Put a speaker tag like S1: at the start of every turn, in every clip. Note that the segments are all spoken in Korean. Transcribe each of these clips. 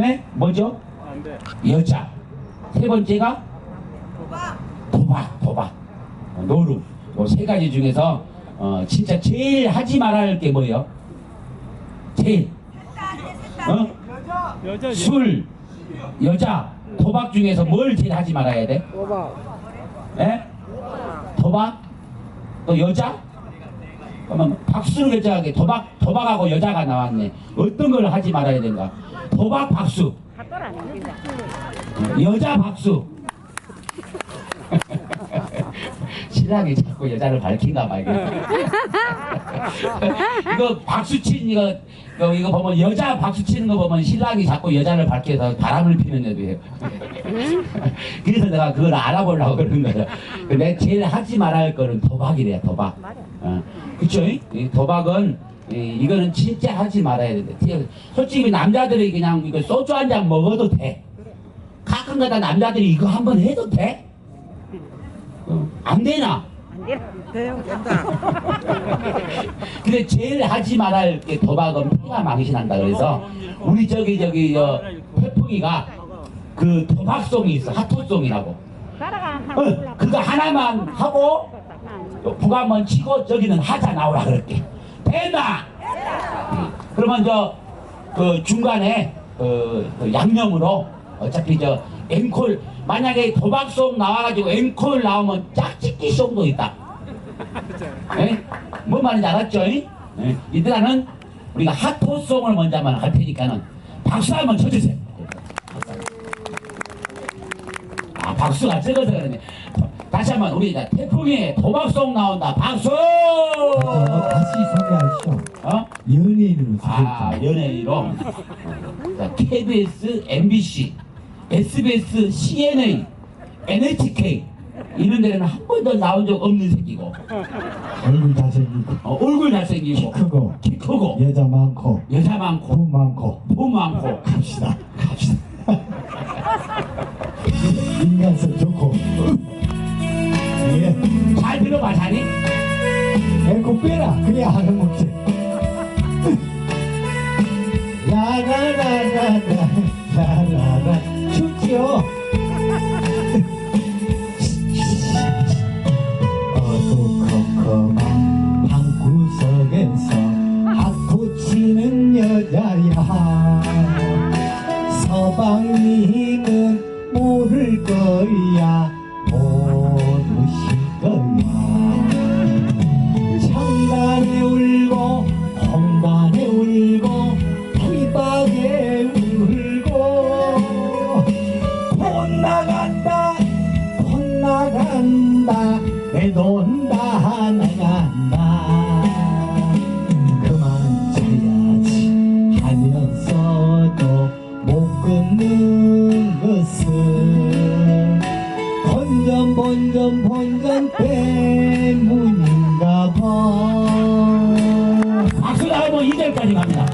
S1: 다음에 뭐죠? 여자. 세 번째가 도박, 도박. 어, 노름. 요세 가지 중에서 어, 진짜 제일 하지 말아야 할 게 뭐예요? 제일. 어?
S2: 여자
S1: 술, 여자, 도박 중에서 뭘 제일 하지 말아야 돼? 예? 도박? 또 여자? 그러면 박수를 결정하게 도박, 도박하고 여자가 나왔네. 어떤 걸 하지 말아야 된가? 도박 박수, 여자 박수. 신랑이 자꾸 여자를 밝힌가 봐 이거. 이거 박수 치는 이거 이거, 이거 보면 여자 박수 치는 거 보면 신랑이 자꾸 여자를 밝혀서 바람을 피는 애도예요. 그래서 내가 그걸 알아보려고 그러는 거야. 근데 제일 하지 말아야 할 거는 도박이래요 도박. 어. 이 도박은 이, 이거는 진짜 하지 말아야 돼. 솔직히 남자들이 그냥 이거 소주 한 잔 먹어도 돼. 가끔가다 남자들이 이거 한번 해도 돼? 어, 안 되나? 근데 제일 하지 말아야 할게 도박은 피가 망신한다 그래서 우리 저기 저기 저 태풍이가 그 도박송이 있어 핫토송이라고 어, 그거 하나만 하고 북 한번 치고 저기는 하자 나오라 그럴게. 된다. 그러면 저그 중간에 그, 그 양념으로 어차피 저 앵콜 만약에 도박송 나와가지고 앵콜 나오면 짝짓기 송도 있다. 에? 뭔 말인지 알았죠? 에? 이들아는 우리가 핫포송을 먼저 한번 할 테니까는 박수 한번 쳐주세요. 아 박수가 적어서 그러네 다시 한번 우리 자 태풍의 도박송 나온다. 박수!
S3: 어, 다시 소개하시오.
S1: 어?
S3: 연예인으로
S1: 아. 연예인으로 자, KBS, MBC, SBS, CNA, NHK 이런 데는 한 번도 나온 적 없는 새끼고.
S3: 얼굴 잘생기고.
S1: 어, 얼굴
S3: 키
S1: 잘생기고.
S3: 크고.
S1: 키 크고.
S3: 여자 많고.
S1: 여자 많고.
S3: 돈 많고.
S1: 돈 많고.
S3: 갑시다.
S1: 갑시다
S3: 빼라 그래야 하는 먹지 라라라라라 라라라. 춥지요 나간다 내돈다 나간다. 그만 쳐야지. 하면서도 못 끊는 것은 본전 본전 본전 때문인가 봐.
S1: 박수 나오면 2절까지 갑니다.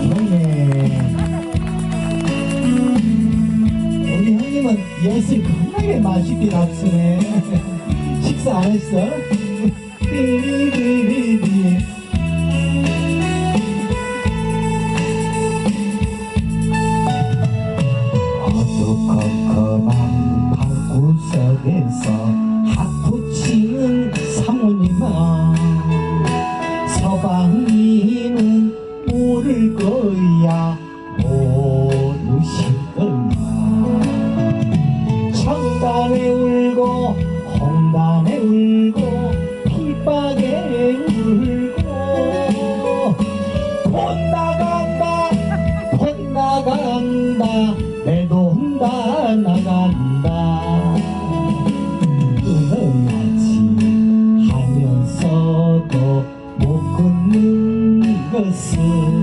S3: 그렇네. 우리 형님은 엿을 겁나게 맛있게 잡수네 식사 안 했어? 삐리리리리 어두컴컴한 방구석에서 하프치는 사모님아 서방이는 모를 거야 홍단에 울고 핍박에 울고. 돈 나간다 돈 나간다 내 돈다 나간다. 끊어야지 하면서도 못 끊는 것은